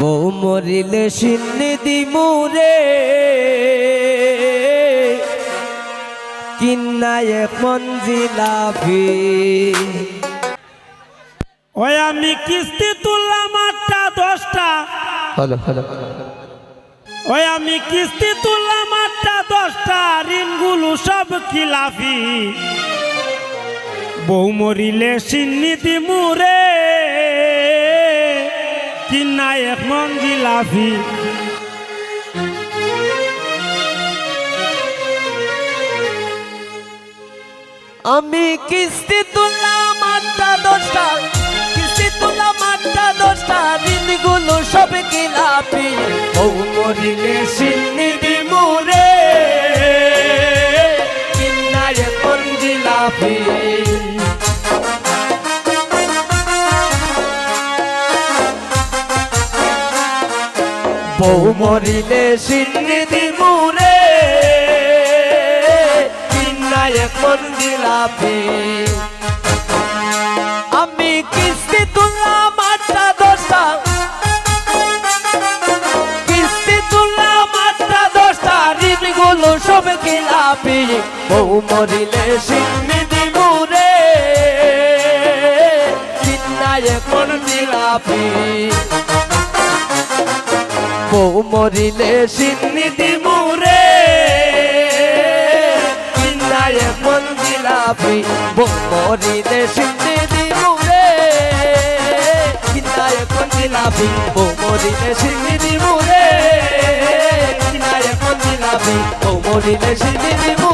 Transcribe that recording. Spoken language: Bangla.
বউ মরিলে সিন্নি দিমুরে কিন্নায় মঞ্জিলাফি ওই আমি কিস্তি তুললাম আটটা দশটা। হলো হলো। ওই আমি কিস্তি তুললাম আটটা দশটা। ঋণগুলো সব খিলাফি। বউ মরিলে সিন্নিতি মুরে কিনা এক মন আমি কিস্তি তুললাম আটটা দশটা, কিস্তি তুললাম আটটা দশটা, ঋণগুলো সব কিলাপি। বউ মরিলে সিন্নি দিমুরে কিন্নায় মঞ্জিলাফি বউ মরিলে সিন্নি দিমুরে কিন্নায় মঞ্জিলাফি আমি কিস্তি তুললাম আটটা দশটা। কিস্তি তুললাম আটটা দশটা, ঋণগুলো সব খিলাপি। বউ মরিলে সিন্নি দিমুরে কিন্নায় মঞ্জিলাফি বউ মরিলে সিন্নি দিমুরে চিন্তায় মন দিলাপি বউ মরিলে সিন্নি দিমুরে চিন্তায় মন দিলাপি বউ মরিলে সিন্নি দিমুরে চিন্তায় মন দিলাপি বউ মরিলে সিন্নি দিমুরে